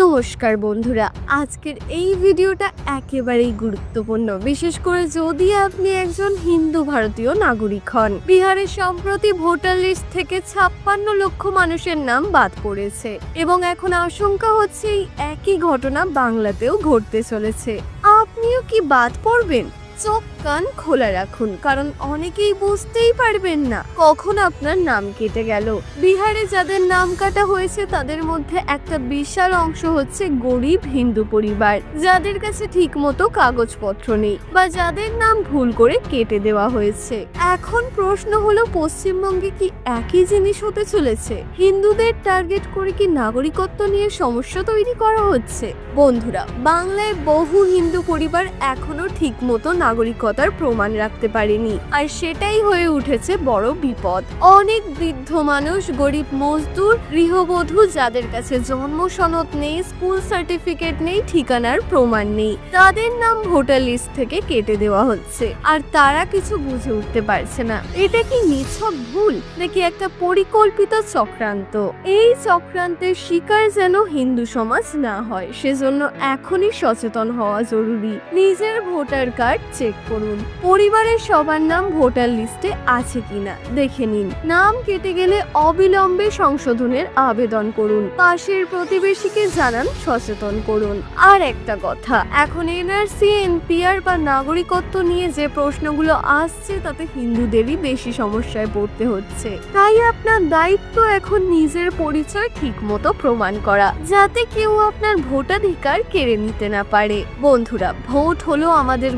নমস্কার বন্ধুরা, আজকের এই ভিডিওটা একেবারেই গুরুত্বপূর্ণ। বিশেষ করে যদি আপনি একজন হিন্দু ভারতীয় নাগরিক হন বিহারের সম্প্রতি ভোটার লিস্ট থেকে ছাপ্পান্ন লক্ষ মানুষের নাম বাদ পড়েছে এবং এখন আশঙ্কা হচ্ছে এই একই ঘটনা বাংলাতেও ঘটতে চলেছে। আপনিও কি বাদ পড়বেন? চোখ কান খোলা রাখুন, কারণ অনেকেই বুঝতেই পারবেন না কখন আপনার নাম কেটে গেল। বিহারে যাদের নাম কাটা হয়েছে, তাদের মধ্যে একটা বিশাল অংশ হচ্ছে গরিব হিন্দু পরিবার, যাদের কাছে ঠিকমতো কাগজপত্র নেই বা যাদের নাম ভুল করে কেটে দেওয়া হয়েছে। এখন প্রশ্ন হলো, পশ্চিমবঙ্গে কি একই জিনিস হতে চলেছে? হিন্দুদের টার্গেট করে কি নাগরিকত্ব নিয়ে সমস্যা তৈরি করা হচ্ছে? বন্ধুরা, বাংলায় বহু হিন্দু পরিবার এখনও ঠিকমতো নাগরিকতার প্রমাণ রাখতে পারেনি। আর সেটাই হয়ে উঠেছে বড় বিপদ। অনেক বৃদ্ধ মানুষ, গরিব মজদুর, গৃহবধূ যাদের কাছে জন্ম সনদ নেই, স্কুল সার্টিফিকেট নেই, ঠিকানার প্রমাণ নেই, তাদের নাম ভোটার লিস্ট থেকে কেটে দেওয়া হচ্ছে। আর তারা কিছু বুঝে উঠতে পারছে না। এটা কি নিছক ভুল, নাকি একটা পরিকল্পিত চক্রান্ত? এই চক্রান্তের শিকার যেন হিন্দু সমাজ না হয়, সেজন্য এখনই সচেতন হওয়া জরুরি। নিজের ভোটার কার্ড চেক করুন। পরিবারের সবার নাম ভোটার লিস্টে আছে কিনা, দেখে নিন। নাম কেটে গেলে অবিলম্বে সংশোধনের আবেদন করুন। পাশের প্রতিবেশীকে জানান, সচেতন করুন। আর একটা কথা, এখন এনআরসি, এনপিআর বা নাগরিকত্ব নিয়ে যে প্রশ্নগুলো আসছে, তাতে হিন্দুদেরই বেশি সমস্যায় পড়তে হচ্ছে। তাই আপনার দায়িত্ব এখন নিজের পরিচয় ঠিক মতো প্রমাণ করা, যাতে কেউ আপনার ভোটাধিকার কেড়ে নিতে না পারে। বন্ধুরা, ভোট হলো আমাদের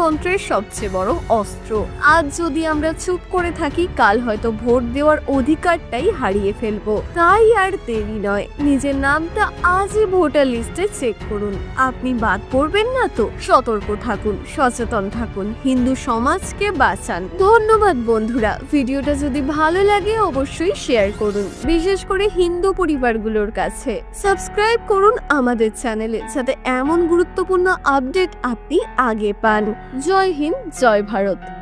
গণতন্ত্রের সবচেয়ে বড় অস্ত্র। আজ যদি আমরা চুপ করে থাকি, কাল হয়তো ভোট দেওয়ার অধিকারটাই হারিয়ে ফেলব। তাই আর দেরি নয়। নিজের নামটা আজই ভোটার লিস্টে চেক করুন। আপনি বাদ পড়বেন না তো? সতর্ক থাকুন, সচেতন থাকুন, হিন্দু সমাজকে বাঁচান। ধন্যবাদ বন্ধুরা। ভিডিওটা যদি ভালো লাগে, অবশ্যই শেয়ার করুন। বিশেষ করে হিন্দু পরিবারগুলোর কাছে। সাবস্ক্রাইব করুন আমাদের চ্যানেলে, যাতে এমন গুরুত্বপূর্ণ আপডেট আপনি আগে পান। জয় হিন্দ জয় ভারত।